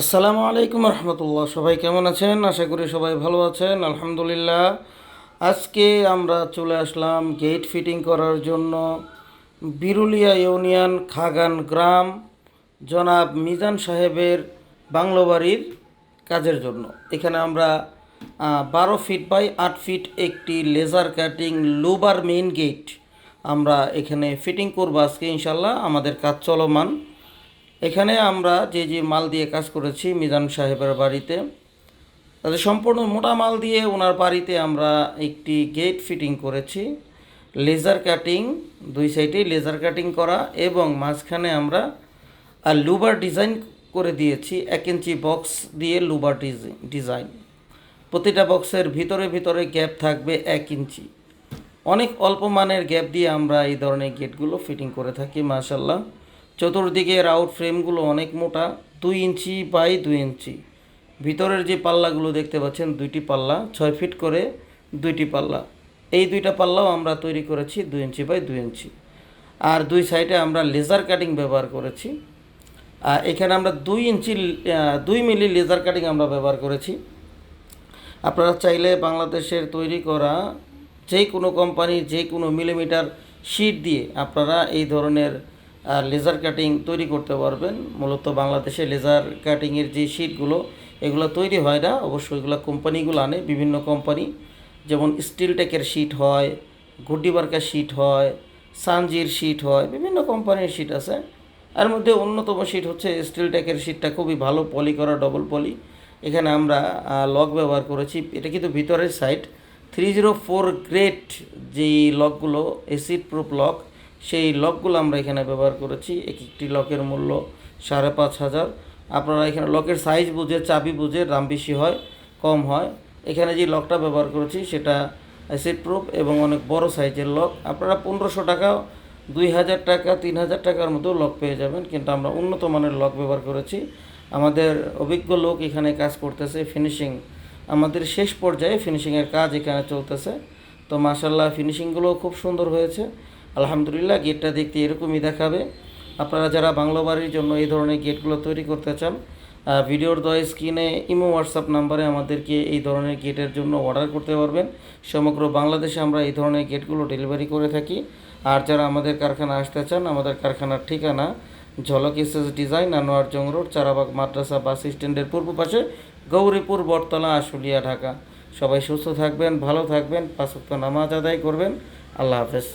আসসালামু আলাইকুম রহমতুল্লাহ। সবাই কেমন আছেন? আশা করি সবাই ভালো আছেন। আলহামদুলিল্লাহ। আজকে আমরা চলে আসলাম গেট ফিটিং করার জন্য বিরুলিয়া ইউনিয়ন খাগান গ্রাম, জনাব মিজান সাহেবের বাংলো বাড়ির কাজের জন্য। এখানে আমরা বারো ফিট বাই আট ফিট একটি লেজার কাটিং লুবার মেইন গেট আমরা এখানে ফিটিং করব আজকে ইনশাল্লাহ আমাদের কাজ চলমান। এখানে আমরা যে যে মাল দিয়ে কাজ করেছি মিজান সাহেবের বাড়িতে, তাদের সম্পূর্ণ মোটা মাল দিয়ে ওনার বাড়িতে আমরা একটি গেট ফিটিং করেছি। লেজার কাটিং দুই সাইডে লেজার কাটিং করা এবং মাঝখানে আমরা আর লুবার ডিজাইন করে দিয়েছি, এক ইঞ্চি বক্স দিয়ে লুবার ডিজাইন প্রতিটা বক্সের ভিতরে ভিতরে গ্যাপ থাকবে এক ইঞ্চি। অনেক অল্প মানের গ্যাপ দিয়ে আমরা এই ধরনের গেটগুলো ফিটিং করে থাকি মাশাল্লাহ চতুর্দিকে রাউট ফ্রেমগুলো অনেক মোটা, দুই ইঞ্চি বাই দুই ইঞ্চি। ভিতরের যে পাল্লাগুলো দেখতে পাচ্ছেন, দুইটি পাল্লা, ছয় ফিট করে দুইটি পাল্লা। এই দুইটা পাল্লাও আমরা তৈরি করেছি দুই ইঞ্চি বাই দুই ইঞ্চি। আর দুই সাইডে আমরা লেজার কাটিং ব্যবহার করেছি। আর এখানে আমরা দুই ইঞ্চি দুই মিলি লেজার কাটিং আমরা ব্যবহার করেছি। আপনারা চাইলে বাংলাদেশের তৈরি করা যে কোনো কোম্পানির যে কোনো মিলিমিটার শিট দিয়ে আপনারা এই ধরনের লেজার কাটিং তৈরি করতে পারবেন। মূলত বাংলাদেশে লেজার কাটিংয়ের যে শিটগুলো এগুলো তৈরি হয় না। অবশ্যই এগুলো কোম্পানিগুলো আনে, বিভিন্ন কোম্পানি যেমন স্টিল টেকের শিট হয় বার্কার শিট হয়, সানজির শিট হয়, বিভিন্ন কোম্পানির শিট আছে। এর মধ্যে অন্যতম শিট হচ্ছে স্টিল টেকের শিটটা খুবই ভালো পলি করা ডবল পলি এখানে আমরা লক ব্যবহার করেছি। এটা কিন্তু ভিতরের side three zero four grade যেই লকগুলো এসিড প্রুফ লক সেই লকগুলো আমরা এখানে ব্যবহার করেছি। এক একটি লকের মূল্য সাড়ে পাঁচ হাজার। আপনারা এখানে লকের সাইজ বুঝে, চাবি বুঝে, দাম বেশি হয়, কম হয়। এখানে যে লকটা ব্যবহার করেছি সেটা অ্যাসিড প্রুফ এবং অনেক বড় সাইজের লক। আপনারা পনেরোশো টাকা, দুই হাজার টাকা, তিন হাজার টাকার মতো লক পেয়ে যাবেন। কিন্তু আমরা উন্নত মানের লক ব্যবহার করেছি। আমাদের অভিজ্ঞ লোক এখানে কাজ করতেছে ফিনিশিং আমাদের শেষ পর্যায়ে ফিনিশিংয়ের কাজ এখানে চলতেছে। তো মাসাল্লাহ ফিনিশিংগুলো খুব সুন্দর হয়েছে। আলহামদুলিল্লাহ গেটটা দেখতে এরকমই দেখাবে। আপনারা যারা বাংলা বাড়ির জন্য এই ধরনের গেটগুলো তৈরি করতে চান ভিডিওর দয় স্ক্রিনে ইমো হোয়াটসঅ্যাপ নাম্বারে আমাদেরকে এই ধরনের গেটের জন্য অর্ডার করতে পারবেন। সমগ্র বাংলাদেশে আমরা এই ধরনের গেটগুলো ডেলিভারি করে থাকি। আর যারা আমাদের কারখানা আসতে চান, আমাদের কারখানার ঠিকানা Jhalak SS design, Anwar Jang road, Charabag Madrasa bus স্ট্যান্ডের পূর্ব পাশে, গৌরীপুর, বটতলা, আশুলিয়া, ঢাকা। সবাই সুস্থ থাকবেন, ভালো থাকবেন, পাঁচ নামাজ আদায় করবেন। আল্লাহ হাফেজ।